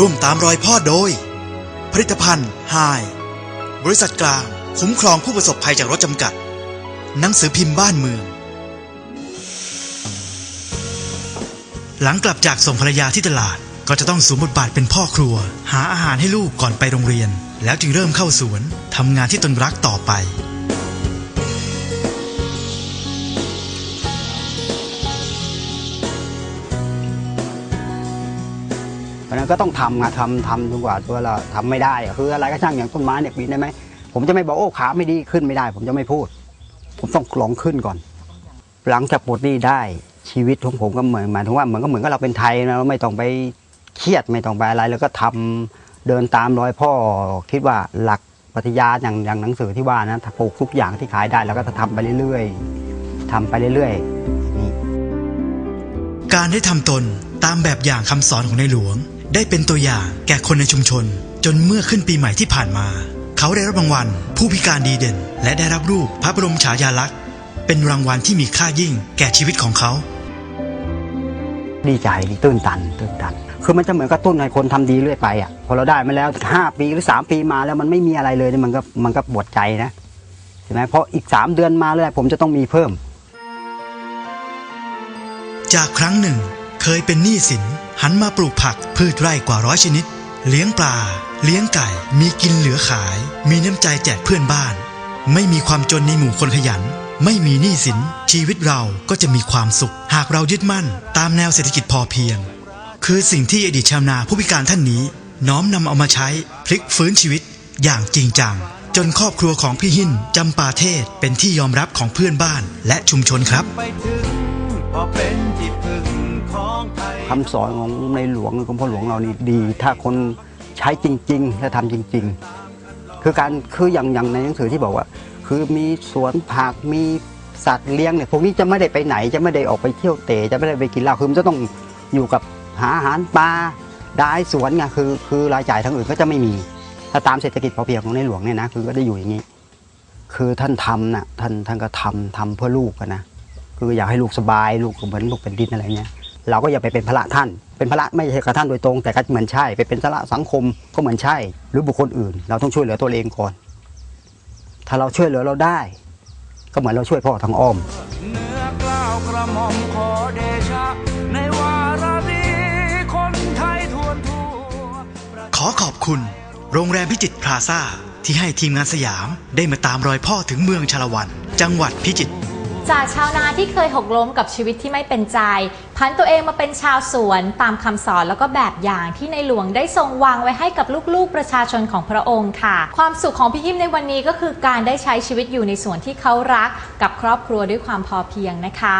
ร่วมตามรอยพ่อโดย ผลิตภัณฑ์ไฮบริษัทกลาง คุ้มครองผู้ประสบภัยจากรถจำกัด หนังสือพิมพ์บ้านเมือง หลังกลับจากส่งภรรยาที่ตลาดก็จะต้องสวมบทบาทเป็นพ่อครัว หาอาหารให้ลูกก่อนไปโรงเรียน แล้วจึงเริ่มเข้าสวนทำงานที่ตนรักต่อไป ราะนั้นก็ต้องทำไงทำทำจนกว่าตัวเราทำไม่ได้อะคืออะไรก็ช่างอย่างต้นไม้เนี่ยปีนได้ไหมผมจะไม่บอกโอ้ขาไม่ดีขึ้นไม่ได้ ผมจะไม่พูด ผมต้องลองขึ้นก่อน หลังจากปลดหนี้ได้ชีวิตของผมก็เหมือนหมายถึงว่าเหมือนก็เหมือนกับเราเป็นไทยนะเราไม่ต้องไปเครียดไม่ต้องไปอะไร แล้วก็ทำเดินตามรอยพ่อคิดว่าหลักปฏิญาณอย่างอย่างหนังสือที่ว่านะถ้าปลูกทุกอย่างที่ขายได้แล้วก็จะทำไปเรื่อยๆทำไปเรื่อยๆนี่การได้ทำตนตามแบบอย่างคำสอนของในหลวง ได้เป็นตัวอย่างแก่คนในชุมชน จนเมื่อขึ้นปีใหม่ที่ผ่านมา เขาได้รับรางวัล ผู้พิการดีเด่น และได้รับรูปพระบรมฉายาลักษณ์ เป็นรางวัลที่มีค่ายิ่งแก่ชีวิตของเขา ดีใจดีตื้นตันตื้นตัน คือมันจะเหมือนกระตุ้นให้คนทำดีเรื่อยไปอะพอเราได้มาแล้วห้าปีหรือสามปีมาแล้วมันไม่มีอะไรเลยเนี่ยมันก็มันก็ปวดใจนะใช่ไหมเพราะอีกสามเดือนมาเลยผมจะต้องมีเพิ่ม จากครั้งหนึ่ง เคยเป็นหนี้สินหันมาปลูกผักพืชไร่กว่าร้อยชนิด เลี้ยงปลา เลี้ยงไก่ มีกินเหลือขาย มีน้ำใจแจกเพื่อนบ้าน ไม่มีความจนในหมู่คนขยัน ไม่มีหนี้สิน ชีวิตเราก็จะมีความสุข หากเรายึดมั่น ตามแนวเศรษฐกิจพอเพียง คือสิ่งที่อดีตชาวนาผู้พิการท่านนี้ น้อมนำเอามาใช้พลิกฟื้นชีวิต อย่างจริงจัง จนครอบครัวของพี่หินจำปาเทศเป็นที่ยอมรับของเพื่อนบ้านและชุมชนครับ ไปถึงพอเป็นที่พึ่ง คำสอนของในหลวงของพ่อหลวงเรานี่ดี ถ้าคนใช้จริง ๆ และทำจริง ๆ คือการคืออย่างอย่างในหนังสือที่บอกว่า คือมีสวนผักมีสัตว์เลี้ยงเนี่ยพวกนี้จะไม่ได้ไปไหนจะไม่ได้ออกไปเที่ยวเตะจะไม่ได้ไปกินเหล้าคือมันจะต้องอยู่กับหาอาหารปลาได้สวนไงคือคือรายจ่ายทางอื่นก็จะไม่มี ถ้าตามเศรษฐกิจพอเพียงของในหลวงเนี่ยนะคือก็ได้อยู่อย่างนี้ คือท่านทำน่ะท่านท่านก็ทำทำเพื่อลูกนะคืออยากให้ลูกสบายลูกเหมือนลูกเป็นดินอะไรเงี้ย เราก็อย่าไปเป็นภาระท่าน เป็นภาระไม่ใช่กับท่านโดยตรง แต่ก็เหมือนใช่ ไปเป็นภาระสังคมก็เหมือนใช่ หรือบุคคลอื่น เราต้องช่วยเหลือตัวเองก่อน ถ้าเราช่วยเหลือเราได้ ก็เหมือนเราช่วยพ่อทางอ้อมเนื้อกล้าวกระหม่อมขอเดชะในวาระดีคนไทยทวนทั่วขอขอบคุณ โรงแรมพิจิตรพลาซ่าที่ให้ทีมงานสยามได้มาตามรอยพ่อถึงเมืองชาละวัน จังหวัดพิจิตร จากชาวนาที่เคยหกล้มกับชีวิตที่ไม่เป็นใจ พันตัวเองมาเป็นชาวสวนตามคำสอนแล้วก็แบบอย่างที่ในหลวงได้ทรงวางไว้ให้กับลูกๆ ประชาชนของพระองค์ค่ะ ความสุขของพี่หิมในวันนี้ก็คือการได้ใช้ชีวิตอยู่ในสวนที่เขารัก กับครอบครัวด้วยความพอเพียงนะคะ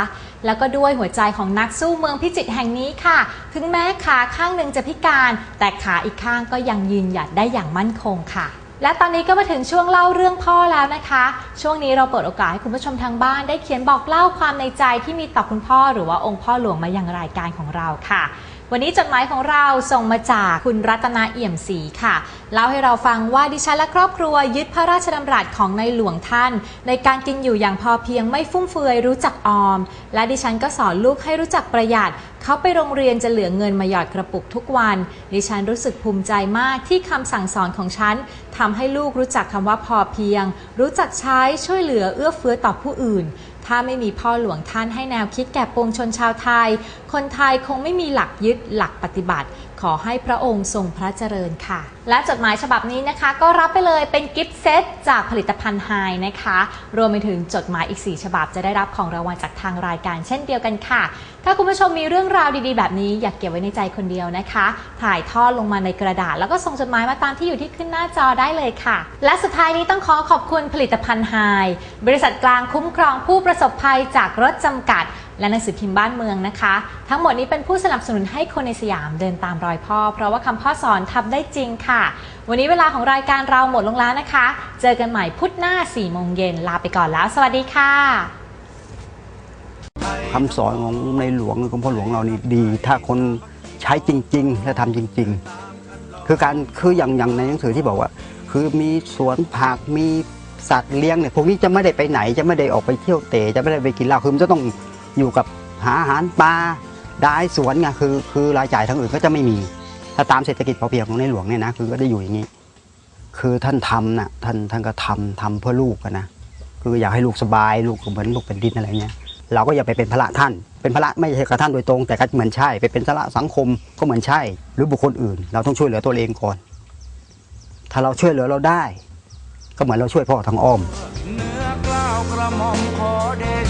แล้วก็ด้วยหัวใจของนักสู้เมืองพิจิตรแห่งนี้ค่ะ ถึงแม้ขาข้างหนึ่งจะพิการ แต่ขาอีกข้างก็ยังยืนหยัดได้อย่างมั่นคงค่ะ และตอนนี้ก็มาถึงช่วงเล่าเรื่องพ่อแล้วนะคะ ช่วงนี้เราเปิดโอกาสให้คุณผู้ชมทางบ้านได้เขียนบอกเล่าความในใจที่มีต่อคุณพ่อ หรือว่าองค์พ่อหลวงมายังรายการของเราค่ะ วันนี้จดหมายของเราส่งมาจากคุณรัตนาเอี่ยมศรีค่ะ เล่าให้เราฟังว่าดิฉันและครอบครัวยึดพระราชดำรัสของในหลวงท่าน ในการกินอยู่อย่างพอเพียงไม่ฟุ่มเฟือยรู้จักออม และดิฉันก็สอนลูกให้รู้จักประหยัดเขาไปโรงเรียนจะเหลือเงินมาหยอดกระปุกทุกวัน ดิฉันรู้สึกภูมิใจมากที่คำสั่งสอนของฉันทำให้ลูกรู้จักคำว่าพอเพียง รู้จักใช้ช่วยเหลือเอื้อเฟื้อต่อผู้อื่น ถ้าไม่มีพ่อหลวงท่านให้แนวคิดแก่ปวงชนชาวไทย คนไทยคงไม่มีหลักยึดหลักปฏิบัติ ขอให้พระองค์ทรงพระเจริญค่ะ และจดหมายฉบับนี้นะคะ ก็รับไปเลยเป็นกิฟต์เซตจากผลิตภัณฑ์ไฮนะคะ รวมไปถึงจดหมายอีก 4 ฉบับจะได้รับของรางวัลจากทางรายการเช่นเดียวกันค่ะ ถ้าคุณผู้ชมมีเรื่องราวดีๆ แบบนี้อยากเก็บไว้ในใจคนเดียวนะคะ ถ่ายทอดลงมาในกระดาษ แล้วก็ส่งจดหมายมาตามที่อยู่ที่ขึ้นหน้าจอได้เลยค่ะ และสุดท้ายนี้ต้องขอขอบคุณผลิตภัณฑ์ไฮบริษัทกลางคุ้มครองผู้ประสบภัยจากรถจำกัด และหนังสือพิมพ์บ้านเมืองนะคะ ทั้งหมดนี้เป็นผู้สนับสนุนให้คนในสยามเดินตามรอยพ่อ เพราะว่าคำพ่อสอนทำได้จริงค่ะ วันนี้เวลาของรายการเราหมดลงแล้วนะคะ เจอกันใหม่พุธหน้า4โมงเย็นลาไปก่อนแล้ว สวัสดีค่ะคำสอนของในหลวงของพ่อหลวงเรานี่ดี ถ้าคนใช้จริง ๆ และทำจริง ๆ คือการคืออย่างอย่างในหนังสือที่บอกว่า คือมีสวนผักมีสัตว์เลี้ยงเนี่ยพวกนี้จะไม่ได้ไปไหนจะไม่ได้ออกไปเที่ยวเตะจะไม่ได้ไปกินเหล้าคือมันจะต้อง อยู่กับหาอาหารปลาได้สวนไงคือคือรายจ่ายทางอื่นก็จะไม่มี ถ้าตามเศรษฐกิจพอเพียงของในหลวงเนี่ยนะคือก็ได้อยู่อย่างนี้ คือท่านทำน่ะท่านท่านก็ทำทำเพื่อลูกนะคืออยากให้ลูกสบายลูกเหมือนลูกเป็นดินอะไรเงี้ยเราก็อย่าไปเป็นภาระท่าน เป็นภาระไม่ใช่กับท่านโดยตรง แต่ก็เหมือนใช่ไปเป็นภาระสังคมก็เหมือนใช่ หรือบุคคลอื่น เราต้องช่วยเหลือตัวเองก่อน ถ้าเราช่วยเหลือเราได้ ก็เหมือนเราช่วยพ่อทางอ้อมเนื้อกล้าวกระหม่อมขอเดช